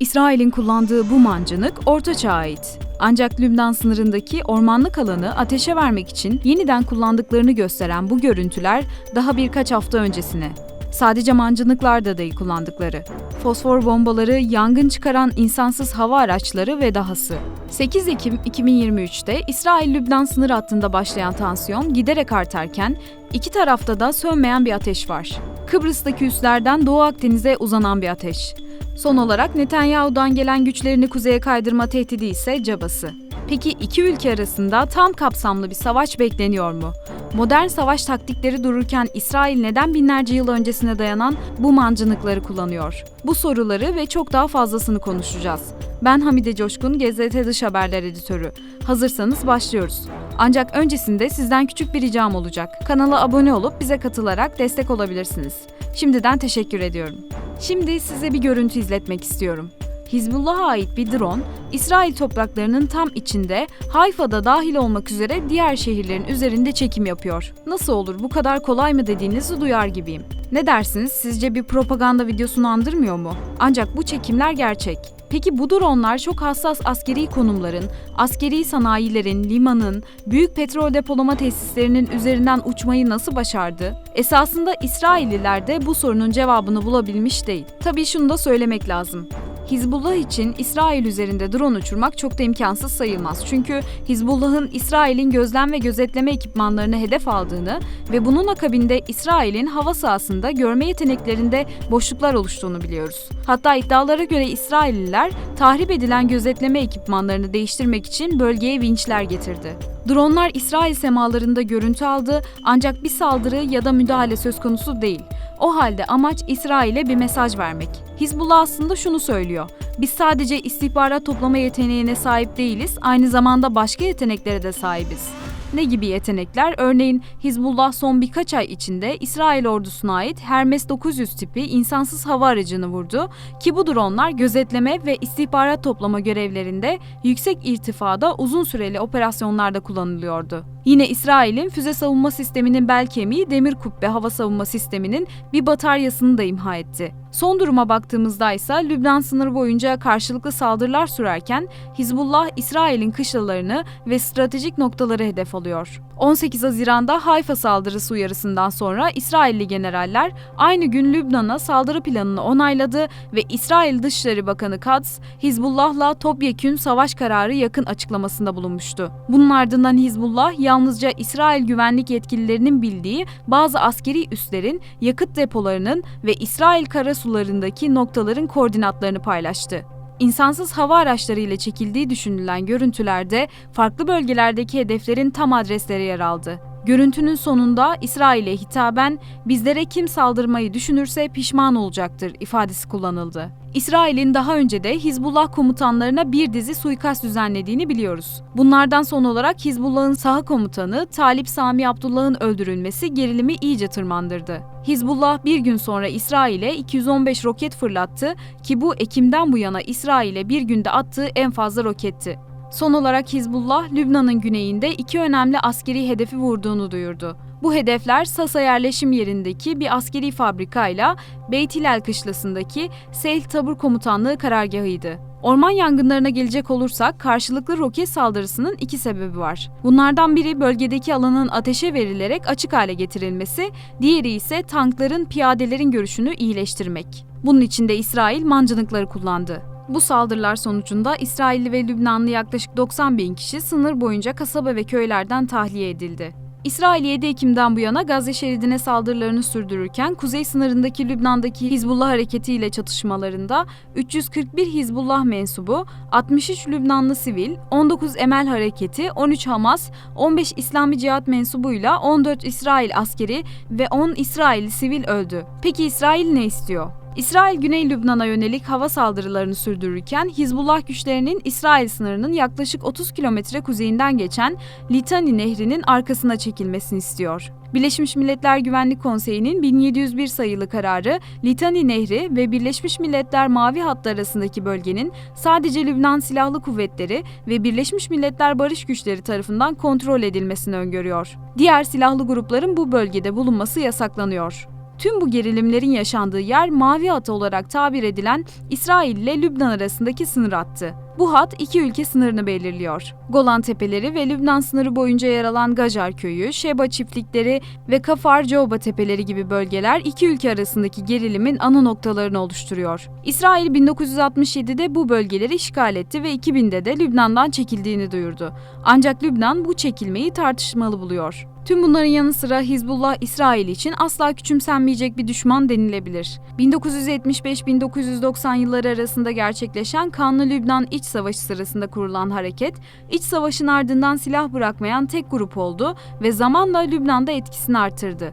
İsrail'in kullandığı bu mancınık Orta Çağ'a ait. Ancak Lübnan sınırındaki ormanlık alanı ateşe vermek için yeniden kullandıklarını gösteren bu görüntüler daha birkaç hafta öncesine. Sadece mancınıklar da değil kullandıkları. Fosfor bombaları, yangın çıkaran insansız hava araçları ve dahası. 8 Ekim 2023'te İsrail-Lübnan sınır hattında başlayan tansiyon giderek artarken iki tarafta da sönmeyen bir ateş var. Kıbrıs'taki üslerden Doğu Akdeniz'e uzanan bir ateş. Son olarak Netanyahu'dan gelen güçlerini kuzeye kaydırma tehdidi ise cabası. Peki iki ülke arasında tam kapsamlı bir savaş bekleniyor mu? Modern savaş taktikleri dururken İsrail neden binlerce yıl öncesine dayanan bu mancınıkları kullanıyor? Bu soruları ve çok daha fazlasını konuşacağız. Ben Hamide Coşkun, GZT Dış Haberler Editörü. Hazırsanız başlıyoruz. Ancak öncesinde sizden küçük bir ricam olacak. Kanala abone olup bize katılarak destek olabilirsiniz. Şimdiden teşekkür ediyorum. Şimdi size bir görüntü izletmek istiyorum. Hizbullah'a ait bir drone, İsrail topraklarının tam içinde, Hayfa'da dahil olmak üzere diğer şehirlerin üzerinde çekim yapıyor. Nasıl olur bu kadar kolay mı dediğinizi duyar gibiyim. Ne dersiniz? Sizce bir propaganda videosunu andırmıyor mu? Ancak bu çekimler gerçek. Peki bu dronlar çok hassas askeri konumların, askeri sanayilerin, limanın, büyük petrol depolama tesislerinin üzerinden uçmayı nasıl başardı? Esasında İsrailliler de bu sorunun cevabını bulabilmiş değil. Tabii şunu da söylemek lazım. Hizbullah için İsrail üzerinde drone uçurmak çok da imkansız sayılmaz. Çünkü Hizbullah'ın İsrail'in gözlem ve gözetleme ekipmanlarını hedef aldığını ve bunun akabinde İsrail'in hava sahasında görme yeteneklerinde boşluklar oluştuğunu biliyoruz. Hatta iddialara göre İsrailliler tahrip edilen gözetleme ekipmanlarını değiştirmek için bölgeye vinçler getirdi. Dronlar İsrail semalarında görüntü aldı ancak bir saldırı ya da müdahale söz konusu değil. O halde amaç İsrail'e bir mesaj vermek. Hizbullah aslında şunu söylüyor. Biz sadece istihbarat toplama yeteneğine sahip değiliz, aynı zamanda başka yeteneklere de sahibiz. Ne gibi yetenekler? Örneğin Hizbullah son birkaç ay içinde İsrail ordusuna ait Hermes 900 tipi insansız hava aracını vurdu ki bu dronlar gözetleme ve istihbarat toplama görevlerinde yüksek irtifada uzun süreli operasyonlarda kullanılıyordu. Yine İsrail'in füze savunma sisteminin bel kemiği demir kubbe hava savunma sisteminin bir bataryasını da imha etti. Son duruma baktığımızda ise Lübnan sınırı boyunca karşılıklı saldırılar sürerken Hizbullah İsrail'in kışlalarını ve stratejik noktaları hedef alıyor. 18 Haziran'da Hayfa saldırısı uyarısından sonra İsrailli generaller aynı gün Lübnan'a saldırı planını onayladı ve İsrail Dışişleri Bakanı Katz, Hizbullah'la topyekün savaş kararı yakın açıklamasında bulunmuştu. Bunun ardından Hizbullah yalnızca İsrail güvenlik yetkililerinin bildiği bazı askeri üslerin, yakıt depolarının ve İsrail karasularındaki noktaların koordinatlarını paylaştı. İnsansız hava araçları ile çekildiği düşünülen görüntülerde farklı bölgelerdeki hedeflerin tam adresleri yer aldı. Görüntünün sonunda İsrail'e hitaben bizlere kim saldırmayı düşünürse pişman olacaktır ifadesi kullanıldı. İsrail'in daha önce de Hizbullah komutanlarına bir dizi suikast düzenlediğini biliyoruz. Bunlardan son olarak Hizbullah'ın saha komutanı Talip Sami Abdullah'ın öldürülmesi gerilimi iyice tırmandırdı. Hizbullah bir gün sonra İsrail'e 215 roket fırlattı ki bu Ekim'den bu yana İsrail'e bir günde attığı en fazla roketti. Son olarak Hizbullah, Lübnan'ın güneyinde iki önemli askeri hedefi vurduğunu duyurdu. Bu hedefler Sasa yerleşim yerindeki bir askeri fabrikayla Beytilel kışlasındaki Seyl Tabur Komutanlığı karargahıydı. Orman yangınlarına gelecek olursak karşılıklı roket saldırısının iki sebebi var. Bunlardan biri bölgedeki alanın ateşe verilerek açık hale getirilmesi, diğeri ise tankların piyadelerin görüşünü iyileştirmek. Bunun için de İsrail mancınıkları kullandı. Bu saldırılar sonucunda İsrailli ve Lübnanlı yaklaşık 90 bin kişi sınır boyunca kasaba ve köylerden tahliye edildi. İsrail 7 Ekim'den bu yana Gazze şeridine saldırılarını sürdürürken kuzey sınırındaki Lübnan'daki Hizbullah hareketi ile çatışmalarında 341 Hizbullah mensubu, 63 Lübnanlı sivil, 19 Emel hareketi, 13 Hamas, 15 İslami Cihat mensubuyla 14 İsrail askeri ve 10 İsrail sivil öldü. Peki İsrail ne istiyor? İsrail Güney Lübnan'a yönelik hava saldırılarını sürdürürken Hizbullah güçlerinin İsrail sınırının yaklaşık 30 kilometre kuzeyinden geçen Litani Nehri'nin arkasına çekilmesini istiyor. Birleşmiş Milletler Güvenlik Konseyi'nin 1701 sayılı kararı Litani Nehri ve Birleşmiş Milletler Mavi Hattı arasındaki bölgenin sadece Lübnan Silahlı Kuvvetleri ve Birleşmiş Milletler Barış Güçleri tarafından kontrol edilmesini öngörüyor. Diğer silahlı grupların bu bölgede bulunması yasaklanıyor. Tüm bu gerilimlerin yaşandığı yer Mavi Hat olarak tabir edilen İsrail ile Lübnan arasındaki sınır hattı. Bu hat iki ülke sınırını belirliyor. Golan Tepeleri ve Lübnan sınırı boyunca yer alan Gajar Köyü, Şeba çiftlikleri ve Kafar Coba Tepeleri gibi bölgeler iki ülke arasındaki gerilimin ana noktalarını oluşturuyor. İsrail 1967'de bu bölgeleri işgal etti ve 2000'de de Lübnan'dan çekildiğini duyurdu. Ancak Lübnan bu çekilmeyi tartışmalı buluyor. Tüm bunların yanı sıra Hizbullah İsrail için asla küçümsenmeyecek bir düşman denilebilir. 1975-1990 yılları arasında gerçekleşen kanlı Lübnan İç Savaşı sırasında kurulan hareket, iç savaşın ardından silah bırakmayan tek grup oldu ve zamanla Lübnan'da etkisini artırdı.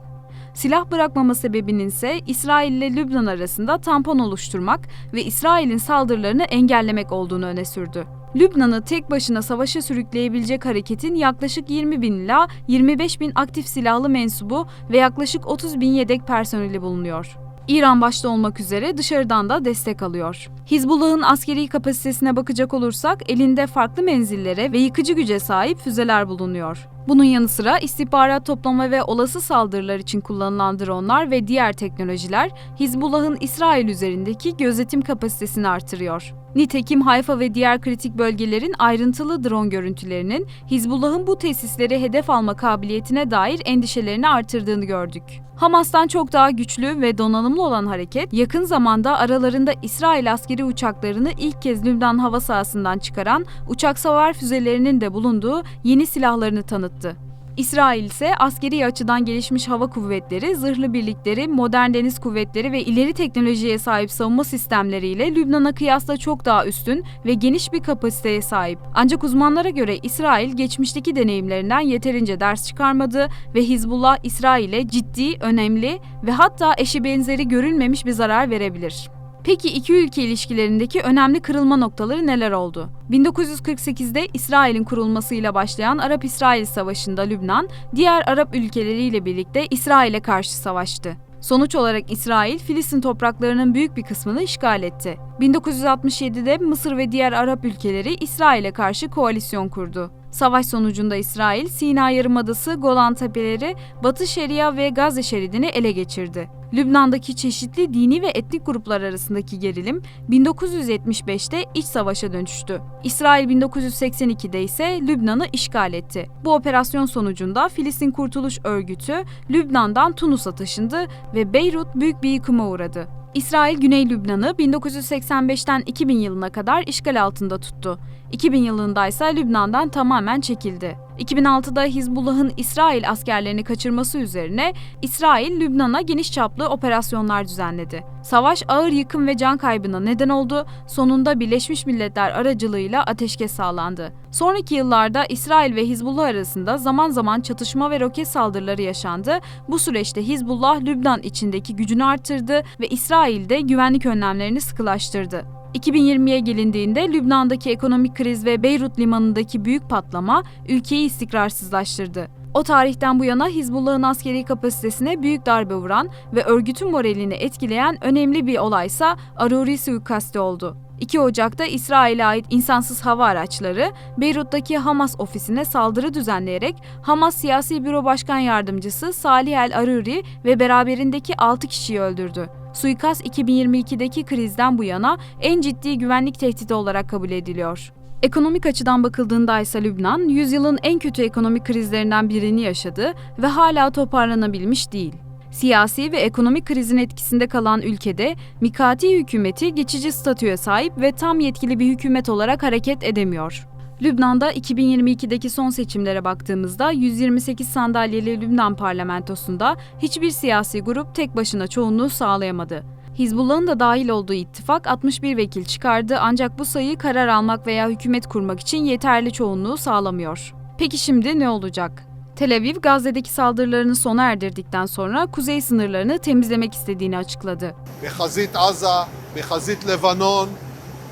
Silah bırakmama sebebinin ise İsrail ile Lübnan arasında tampon oluşturmak ve İsrail'in saldırılarını engellemek olduğunu öne sürdü. Lübnan'ı tek başına savaşa sürükleyebilecek hareketin yaklaşık 20 bin ila 25 bin aktif silahlı mensubu ve yaklaşık 30 bin yedek personeli bulunuyor. İran başta olmak üzere dışarıdan da destek alıyor. Hizbullah'ın askeri kapasitesine bakacak olursak elinde farklı menzillere ve yıkıcı güce sahip füzeler bulunuyor. Bunun yanı sıra istihbarat toplama ve olası saldırılar için kullanılan dronlar ve diğer teknolojiler Hizbullah'ın İsrail üzerindeki gözetim kapasitesini artırıyor. Nitekim Hayfa ve diğer kritik bölgelerin ayrıntılı drone görüntülerinin Hizbullah'ın bu tesisleri hedef alma kabiliyetine dair endişelerini artırdığını gördük. Hamas'tan çok daha güçlü ve donanımlı olan hareket, yakın zamanda aralarında İsrail askeri uçaklarını ilk kez Lübnan hava sahasından çıkaran uçak savar füzelerinin de bulunduğu yeni silahlarını tanıttı. İsrail ise askeri açıdan gelişmiş hava kuvvetleri, zırhlı birlikleri, modern deniz kuvvetleri ve ileri teknolojiye sahip savunma sistemleriyle Lübnan'a kıyasla çok daha üstün ve geniş bir kapasiteye sahip. Ancak uzmanlara göre İsrail geçmişteki deneyimlerinden yeterince ders çıkarmadı ve Hizbullah İsrail'e ciddi, önemli ve hatta eşi benzeri görülmemiş bir zarar verebilir. Peki iki ülke ilişkilerindeki önemli kırılma noktaları neler oldu? 1948'de İsrail'in kurulmasıyla başlayan Arap-İsrail Savaşı'nda Lübnan, diğer Arap ülkeleriyle birlikte İsrail'e karşı savaştı. Sonuç olarak İsrail, Filistin topraklarının büyük bir kısmını işgal etti. 1967'de Mısır ve diğer Arap ülkeleri İsrail'e karşı koalisyon kurdu. Savaş sonucunda İsrail, Sina Yarımadası, Golan Tepeleri, Batı Şeria ve Gazze şeridini ele geçirdi. Lübnan'daki çeşitli dini ve etnik gruplar arasındaki gerilim 1975'te iç savaşa dönüştü. İsrail 1982'de ise Lübnan'ı işgal etti. Bu operasyon sonucunda Filistin Kurtuluş Örgütü Lübnan'dan Tunus'a taşındı ve Beyrut büyük bir yıkıma uğradı. İsrail Güney Lübnan'ı 1985'ten 2000 yılına kadar işgal altında tuttu. 2000 yılında ise Lübnan'dan tamamen çekildi. 2006'da Hizbullah'ın İsrail askerlerini kaçırması üzerine İsrail Lübnan'a geniş çaplı operasyonlar düzenledi. Savaş ağır yıkım ve can kaybına neden oldu. Sonunda Birleşmiş Milletler aracılığıyla ateşkes sağlandı. Sonraki yıllarda İsrail ve Hizbullah arasında zaman zaman çatışma ve roket saldırıları yaşandı. Bu süreçte Hizbullah Lübnan içindeki gücünü arttırdı ve İsrail'de güvenlik önlemlerini sıkılaştırdı. 2020'ye gelindiğinde Lübnan'daki ekonomik kriz ve Beyrut limanındaki büyük patlama ülkeyi istikrarsızlaştırdı. O tarihten bu yana Hizbullah'ın askeri kapasitesine büyük darbe vuran ve örgütün moralini etkileyen önemli bir olaysa Aruri suikasti oldu. 2 Ocak'ta İsrail'e ait insansız hava araçları Beyrut'taki Hamas ofisine saldırı düzenleyerek Hamas Siyasi Büro Başkan Yardımcısı Salih El Aruri ve beraberindeki 6 kişiyi öldürdü. Suikast 2022'deki krizden bu yana en ciddi güvenlik tehdidi olarak kabul ediliyor. Ekonomik açıdan bakıldığında ise Lübnan, yüzyılın en kötü ekonomik krizlerinden birini yaşadı ve hala toparlanabilmiş değil. Siyasi ve ekonomik krizin etkisinde kalan ülkede Mikati hükümeti geçici statüye sahip ve tam yetkili bir hükümet olarak hareket edemiyor. Lübnan'da 2022'deki son seçimlere baktığımızda 128 sandalyeli Lübnan parlamentosunda hiçbir siyasi grup tek başına çoğunluğu sağlayamadı. Hizbullah'ın da dahil olduğu ittifak 61 vekil çıkardı ancak bu sayı karar almak veya hükümet kurmak için yeterli çoğunluğu sağlamıyor. Peki şimdi ne olacak? Tel Aviv, Gazze'deki saldırılarını sona erdirdikten sonra kuzey sınırlarını temizlemek istediğini açıkladı. Behazit Aza, Behazit Lebanon,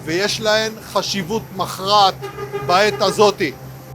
ויש להן חשיבות מכרעת בעת הזאתי.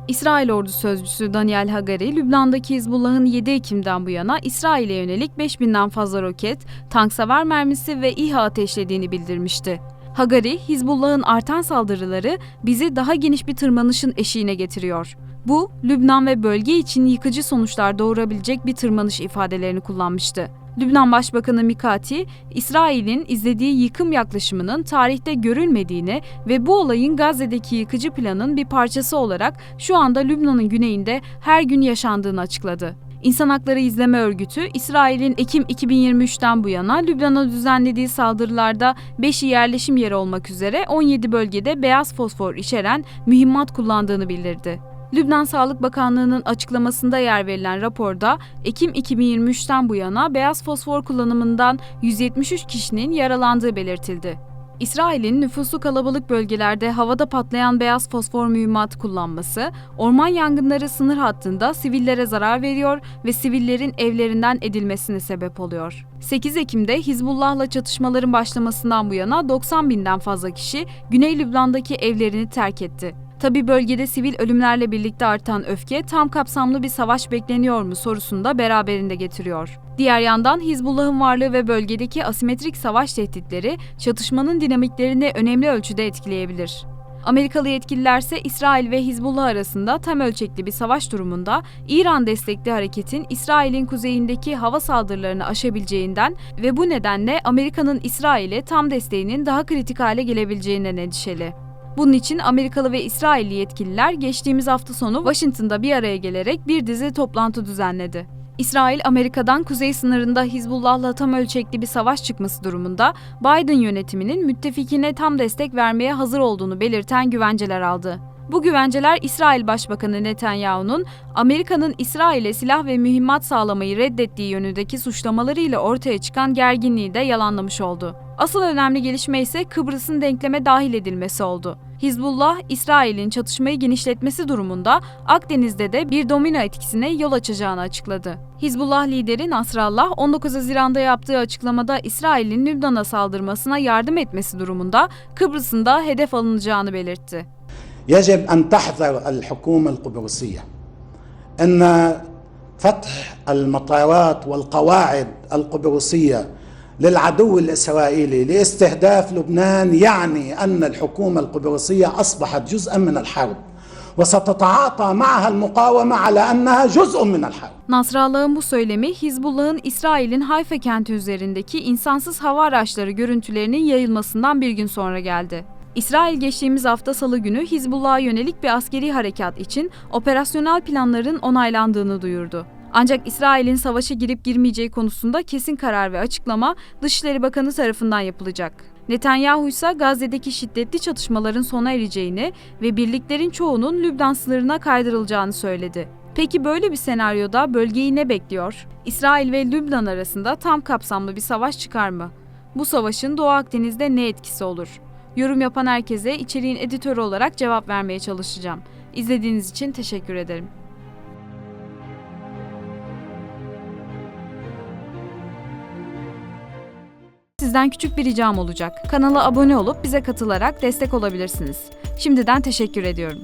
İsrail ordu sözcüsü Daniel Hagari, Lübnan'daki Hizbullah'ın 7 Ekim'den bu yana İsrail'e yönelik 5000'den fazla roket, tanksavar mermisi ve İHA ateşlediğini bildirmişti. Hagari, Hizbullah'ın artan saldırıları bizi daha geniş bir tırmanışın eşiğine getiriyor. Bu, Lübnan ve bölge için yıkıcı sonuçlar doğurabilecek bir tırmanış ifadelerini kullanmıştı. Lübnan Başbakanı Mikati, İsrail'in izlediği yıkım yaklaşımının tarihte görülmediğini ve bu olayın Gazze'deki yıkıcı planın bir parçası olarak şu anda Lübnan'ın güneyinde her gün yaşandığını açıkladı. İnsan Hakları İzleme Örgütü, İsrail'in Ekim 2023'ten bu yana Lübnan'a düzenlediği saldırılarda 5'i yerleşim yeri olmak üzere 17 bölgede beyaz fosfor içeren mühimmat kullandığını bildirdi. Lübnan Sağlık Bakanlığı'nın açıklamasında yer verilen raporda Ekim 2023'ten bu yana beyaz fosfor kullanımından 173 kişinin yaralandığı belirtildi. İsrail'in nüfuslu kalabalık bölgelerde havada patlayan beyaz fosfor mühimmat kullanması, orman yangınları sınır hattında sivillere zarar veriyor ve sivillerin evlerinden edilmesine sebep oluyor. 8 Ekim'de Hizbullah'la çatışmaların başlamasından bu yana 90 binden fazla kişi Güney Lübnan'daki evlerini terk etti. Tabi bölgede sivil ölümlerle birlikte artan öfke tam kapsamlı bir savaş bekleniyor mu sorusunu da beraberinde getiriyor. Diğer yandan Hizbullah'ın varlığı ve bölgedeki asimetrik savaş tehditleri çatışmanın dinamiklerini önemli ölçüde etkileyebilir. Amerikalı yetkililer ise İsrail ve Hizbullah arasında tam ölçekli bir savaş durumunda İran destekli hareketin İsrail'in kuzeyindeki hava saldırılarını aşabileceğinden ve bu nedenle Amerika'nın İsrail'e tam desteğinin daha kritik hale gelebileceğinden endişeli. Bunun için Amerikalı ve İsrailli yetkililer geçtiğimiz hafta sonu Washington'da bir araya gelerek bir dizi toplantı düzenledi. İsrail, Amerika'dan kuzey sınırında Hizbullah'la tam ölçekli bir savaş çıkması durumunda Biden yönetiminin müttefikine tam destek vermeye hazır olduğunu belirten güvenceler aldı. Bu güvenceler İsrail Başbakanı Netanyahu'nun Amerika'nın İsrail'e silah ve mühimmat sağlamayı reddettiği yönündeki suçlamalarıyla ortaya çıkan gerginliği de yalanlamış oldu. Asıl önemli gelişme ise Kıbrıs'ın denkleme dahil edilmesi oldu. Hizbullah, İsrail'in çatışmayı genişletmesi durumunda Akdeniz'de de bir domino etkisine yol açacağını açıkladı. Hizbullah lideri Nasrallah 19 Haziran'da yaptığı açıklamada İsrail'in Lübnan'a saldırmasına yardım etmesi durumunda Kıbrıs'ın da hedef alınacağını belirtti. يجب ان تحذر الحكومه القبرصيه ان فتح المطارات والقواعد القبرصيه للعدو الاسرائيلي لاستهداف لبنان يعني ان الحكومه القبرصيه اصبحت جزءا من الحرب وستتعاطى معها المقاومه على انها جزء من الحرب Nasrallah'ın bu söylemi Hizbullah'ın İsrail'in Hayfa kenti üzerindeki insansız hava araçları görüntülerinin yayılmasından bir gün sonra geldi. İsrail geçtiğimiz hafta salı günü Hizbullah'a yönelik bir askeri harekat için operasyonel planların onaylandığını duyurdu. Ancak İsrail'in savaşa girip girmeyeceği konusunda kesin karar ve açıklama Dışişleri Bakanı tarafından yapılacak. Netanyahu ise Gazze'deki şiddetli çatışmaların sona ereceğini ve birliklerin çoğunun Lübnan sınırına kaydırılacağını söyledi. Peki böyle bir senaryoda bölgeyi ne bekliyor? İsrail ve Lübnan arasında tam kapsamlı bir savaş çıkar mı? Bu savaşın Doğu Akdeniz'de ne etkisi olur? Yorum yapan herkese içeriğin editörü olarak cevap vermeye çalışacağım. İzlediğiniz için teşekkür ederim. Sizden küçük bir ricam olacak. Kanala abone olup bize katılarak destek olabilirsiniz. Şimdiden teşekkür ediyorum.